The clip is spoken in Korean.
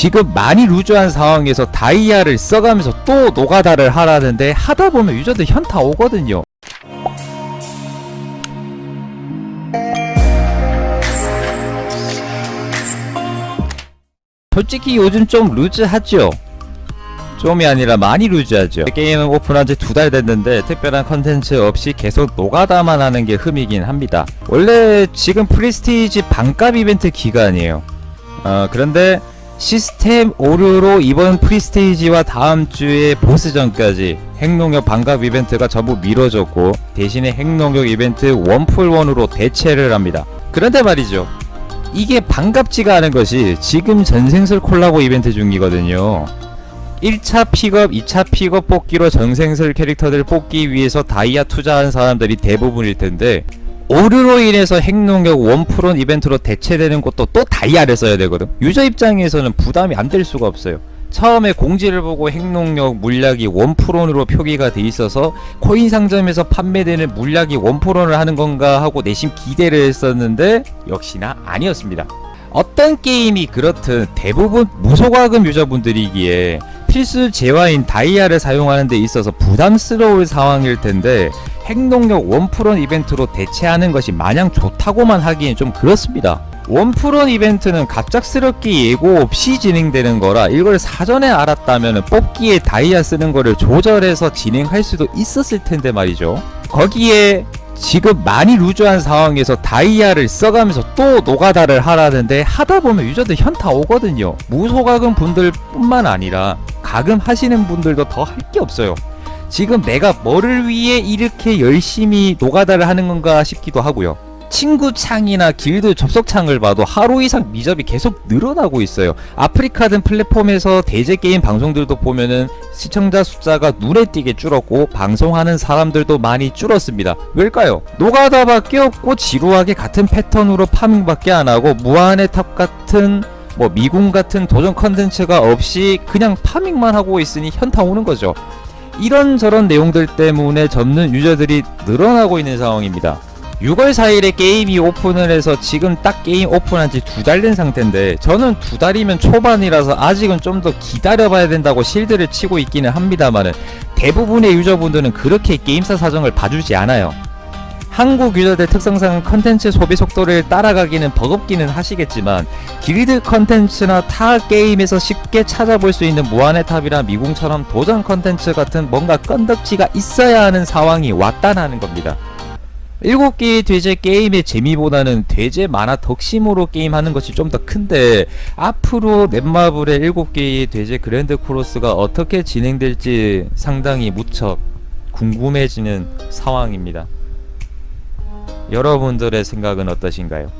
지금 많이 루즈한 상황에서 다이아를 써가면서 또 노가다를 하라는데 하다 보면 유저들 현타 오거든요. 솔직히 요즘 좀 루즈하죠. 좀이 아니라 많이 루즈하죠. 게임은 오픈한 지 두 달 됐는데 특별한 컨텐츠 없이 계속 노가다만 하는 게 흠이긴 합니다. 원래 지금 프리스티지 반값 이벤트 기간이에요. 어, 그런데 시스템 오류로 이번 프리스테이지와 다음 주에 보스전까지 핵농력 반갑 이벤트가 전부 미뤄졌고 대신에 핵농력 이벤트 원풀원으로 대체를 합니다. 그런데 말이죠. 이게 반갑지가 않은 것이 지금 전생술 콜라보 이벤트 중이거든요. 1차 픽업, 2차 픽업 뽑기로 전생술 캐릭터들 뽑기 위해서 다이아 투자한 사람들이 대부분일 텐데 오류로 인해서 핵농력 원프론 이벤트로 대체되는 것도 또 다이아를 써야 되거든. 유저 입장에서는 부담이 안 될 수가 없어요. 처음에 공지를 보고 핵농력 물약이 원프론으로 표기가 돼 있어서 코인 상점에서 판매되는 물약이 원프론을 하는 건가 하고 내심 기대를 했었는데 역시나 아니었습니다. 어떤 게임이 그렇든 대부분 무소과금 유저분들이기에 필수 재화인 다이아를 사용하는 데 있어서 부담스러울 상황일 텐데 핵농력 원프론 이벤트로 대체하는 것이 마냥 좋다고만 하기엔 좀 그렇습니다. 원프론 이벤트는 갑작스럽게 예고 없이 진행되는 거라 이걸 사전에 알았다면 뽑기에 다이아 쓰는 거를 조절해서 진행할 수도 있었을 텐데 말이죠. 거기에 지금 많이 루즈한 상황에서 다이아를 써가면서 또 노가다를 하라는데 하다 보면 유저들 현타 오거든요. 무소가금 분들 뿐만 아니라 가금 하시는 분들도 더 할 게 없어요. 지금 내가 뭐를 위해 이렇게 열심히 노가다를 하는 건가 싶기도 하고요. 친구 창이나 길드 접속 창을 봐도 하루 이상 미접이 계속 늘어나고 있어요. 아프리카든 플랫폼에서 대제 게임 방송들도 보면은 시청자 숫자가 눈에 띄게 줄었고 방송하는 사람들도 많이 줄었습니다. 왜일까요? 노가다밖에 없고 지루하게 같은 패턴으로 파밍밖에 안 하고 무한의 탑 같은 뭐 미궁 같은 도전 컨텐츠가 없이 그냥 파밍만 하고 있으니 현타 오는 거죠. 이런저런 내용들 때문에 접는 유저들이 늘어나고 있는 상황입니다. 6월 4일에 게임이 오픈을 해서 지금 딱 게임 오픈한 지 두 달 된 상태인데 저는 두 달이면 초반이라서 아직은 좀 더 기다려봐야 된다고 실드를 치고 있기는 합니다만은 대부분의 유저분들은 그렇게 게임사 사정을 봐주지 않아요. 한국 유저들 특성상 컨텐츠 소비 속도를 따라가기는 버겁기는 하시겠지만 길드 컨텐츠나 타 게임에서 쉽게 찾아볼 수 있는 무한의 탑이나 미궁처럼 도전 컨텐츠 같은 뭔가 건덕지가 있어야 하는 상황이 왔다는 겁니다. 일곱 개의 돼지 게임의 재미보다는 돼지 만화 덕심으로 게임하는 것이 좀 더 큰데 앞으로 넷마블의 일곱 개의 돼지 그랜드 크로스가 어떻게 진행될지 상당히 무척 궁금해지는 상황입니다. 여러분들의 생각은 어떠신가요?